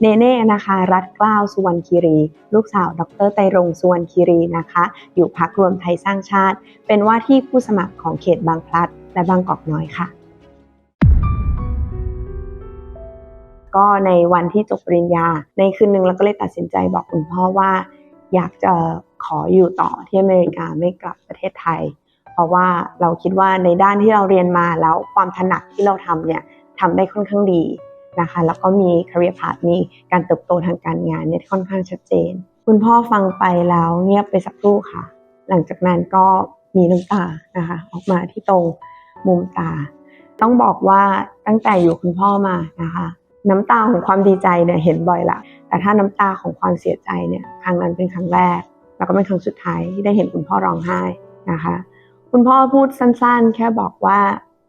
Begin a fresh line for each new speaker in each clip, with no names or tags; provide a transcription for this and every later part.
เนเน่นะคะ รัฐเกล้าวสุวรรณคีรี ลูกสาว ดรไตรรงสุวรรณคีรีนะคะ อยู่พักรวมไทยสร้างชาติ เป็นว่าที่ผู้สมัครของเขตบางพลัด และบางกอกน้อยค่ะ ก็ในวันที่จบปริญญา ในคืนหนึ่งเราก็เลยตัดสินใจบอกคุณพ่อว่า อยากจะขออยู่ต่อที่อเมริกาไม่กลับประเทศไทย เพราะว่าเราคิดว่าในด้านที่เราเรียนมาแล้วความถนัดที่เราทำเนี่ยทำได้ค่อนข้างดี นะคะแล้วก็มี career path มีการเติบโตทางการงานเนี่ยค่อนข้างชัดเจน คุณพ่อฟังไปแล้วเงียบไปสักครู่ค่ะ หลังจากนั้นก็มีน้ำตานะคะ ออกมาที่ตรงมุมตา ต้องบอกว่าตั้งแต่อยู่คุณพ่อมานะคะ น้ำตาของความดีใจเนี่ยเห็นบ่อยละแต่ถ้าน้ำตาของความเสียใจเนี่ยครั้งนั้นเป็นครั้งแรก แล้วก็เป็นครั้งสุดท้ายที่ได้เห็นคุณพ่อร้องไห้นะคะ คุณพ่อพูดสั้นๆ แค่บอกว่า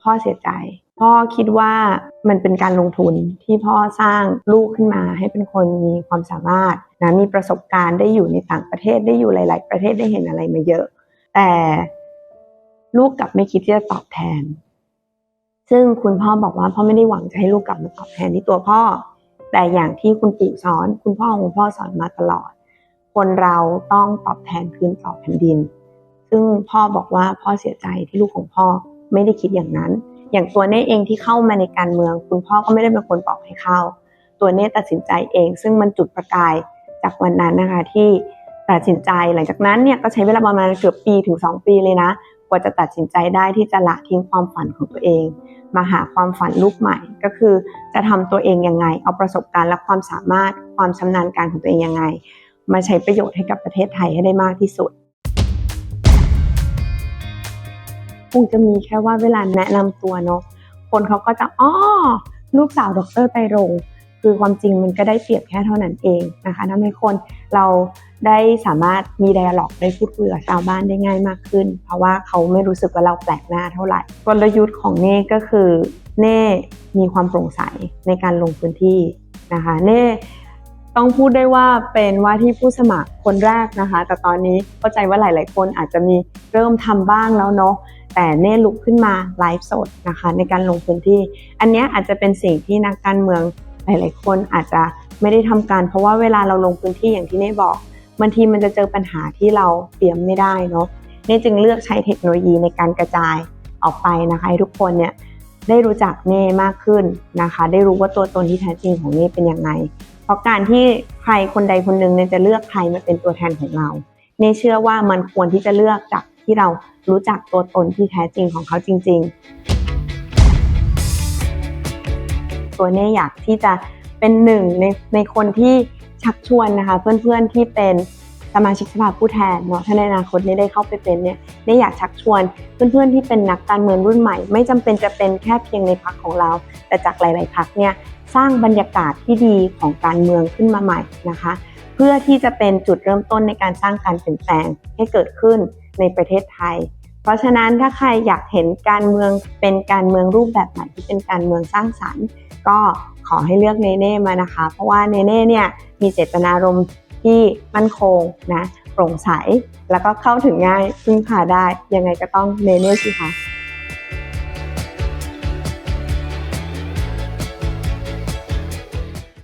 พ่อเสียใจ พ่อคิดว่ามันเป็นการลงทุนที่พ่อสร้างลูกขึ้นมา ให้เป็นคนมีความสามารถนะมีประสบการณ์ได้อยู่ในต่างประเทศได้อยู่หลาย ๆ ประเทศได้เห็นอะไรมาเยอะ แต่ลูกกลับไม่คิดที่จะตอบแทน ซึ่งคุณพ่อบอกว่าพ่อไม่ได้หวังจะให้ลูกกลับมาตอบแทนที่ตัวพ่อ แต่อย่างที่คุณปู่สอน คุณพ่อของคุณพ่อสอนมาตลอด คนเราต้องตอบแทนคืนต่อแผ่นดิน ซึ่งพ่อบอกว่าพ่อเสียใจที่ลูกของพ่อไม่ได้คิดอย่างนั้น อย่างตัวเน่เองที่เข้ามาในการเมือง คุณพ่อก็ไม่ได้เป็นคนบอกให้เข้า ตัวเน่ตัดสินใจเอง ซึ่งมันจุดประกายจากวันนั้นนะคะที่ตัดสินใจหลังจากนั้นเนี่ยก็ใช้เวลาประมาณเกือบปีถึง 2 ปีเลยนะ กว่าจะตัดสินใจได้ที่จะละทิ้งความฝันของตัวเอง มาหาความฝันลูกใหม่ ก็คือจะทำตัวเองยังไง เอาประสบการณ์และความสามารถความชำนาญการของตัวเองยังไง มาใช้ประโยชน์ให้กับประเทศไทยให้ได้มากที่สุด คงจะมีแค่ว่าเวลาแนะนำตัวเนาะคนเขาก็จะอ้อลูกสาวดรไตรรงค์คือความจริงมันก็ได้เปรียบแค่เท่านั้นเองนะคะทำให้คนเราได้สามารถมีไดอะล็อกได้พูดคุยกับชาวบ้านได้ง่ายมากขึ้น เพราะว่าเขาไม่รู้สึกว่าเราแปลกหน้าเท่าไหร่กลยุทธ์ของเน่ก็คือเน่มีความโปร่งใสในการลงพื้นที่นะคะเน่ ต้องพูดได้ว่าเป็นว่าที่ผู้สมัครคนแรกนะคะ แต่ตอนนี้เข้าใจว่าหลาย ๆ คนอาจจะมีเริ่มทำบ้างแล้วเนาะแต่เน่ลุกขึ้นมาไลฟ์สดนะคะ ในการลงพื้นที่ อันนี้อาจจะเป็นสิ่งที่นักการเมืองหลาย ๆ คนอาจจะไม่ได้ทำการ เพราะว่าเวลาเราลงพื้นที่อย่างที่เน่บอกบางทีมันจะเจอปัญหาที่เราเตรียมไม่ได้เนาะเน่จึงเลือกใช้เทคโนโลยีในการกระจายออกไปนะคะให้ทุกคนเนี่ยได้รู้จักเน่มากขึ้นนะคะ ได้รู้ว่าตัวตนที่แท้จริงของเน่เป็นยังไง ราะการที่ใครคนใดคนหนึ่งเนี่ยจะเลือกใครมาเป็นตัวแทนของเราเนเชื่อว่ามันควรที่จะเลือกจากที่เรารู้จักตัวตนที่แท้จริงของเขาจริง ๆ ตัวเน่อยากที่จะเป็นหนึ่งในในคนที่ชักชวนนะคะ เพื่อนๆที่เป็นสมาชิกสภาผู้แทนเนาะถ้าในอนาคตเน่ได้เข้าไปเป็นเนี่ยเน่อยากชักชวนเพื่อนๆที่เป็นนักการเมืองรุ่นใหม่ ไม่จำเป็นจะเป็นแค่เพียงในพรรคของเรา แต่จากหลาย ๆพรรคเนี่ย สร้างบรรยากาศที่ดีของการเมืองขึ้นมาใหม่นะคะ เพื่อที่จะเป็นจุดเริ่มต้นในการสร้างการเปลี่ยนแปลงให้เกิดขึ้นในประเทศไทย เพราะฉะนั้นถ้าใครอยากเห็นการเมืองเป็นการเมืองรูปแบบใหม่ที่เป็นการเมืองสร้างสรรค์ ก็ขอให้เลือกเนเน่มานะคะ เพราะว่าเนเน่เนี่ยมีเจตนารมณ์ที่มั่นคงนะโปร่งใส แล้วก็เข้าถึงง่ายพึ่งพาได้ยังไงก็ต้องเนเน่สิคะ